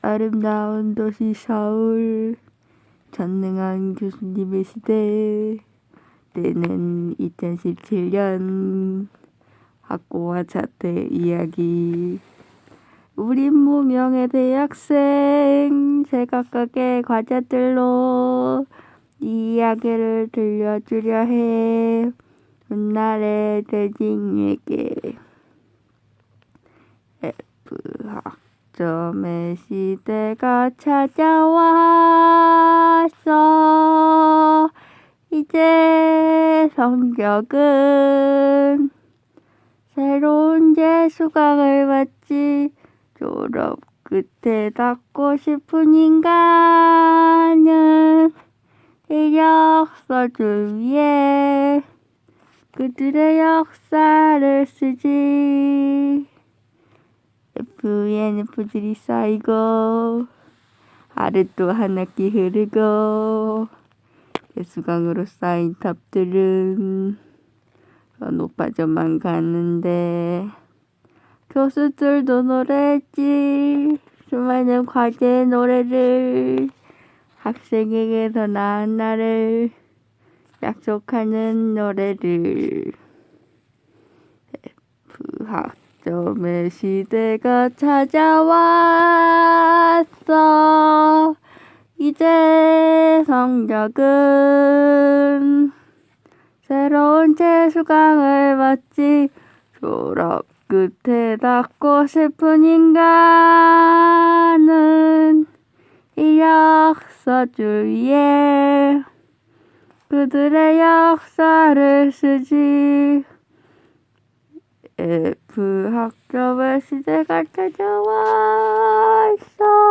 아름다운 도시 서울 전능한 교수님의 시대. 때는 2017년 학고와 자퇴 이야기. 우린 무명의 대학생 제각각의 과제들로 이 이야기를 들려주려 해. 훗날의 대징에게 F학 점의 시대가 찾아왔어. 이제 성적은 새로운 재수강을 받지 졸업 끝에 닿고 싶은 인간은 이력서 위에 그들의 역사를 쓰지 FNF들이 쌓이고 하루또 한 학기 흐르고 개수강으로 쌓인 탑들은 더 높아져만 가는데 교수들도 노래했지. 수많은 과제 노래를 학생에게 더 나은 날을 약속하는 노래를 F학 점의 시대가 찾아왔어. 이제 성적은 새로운 재수강을 받지 졸업 끝에 닿고 싶은 인간은 이력서 주위에 그들의 역사를 쓰지 F 학점의 시대가 찾아와 있어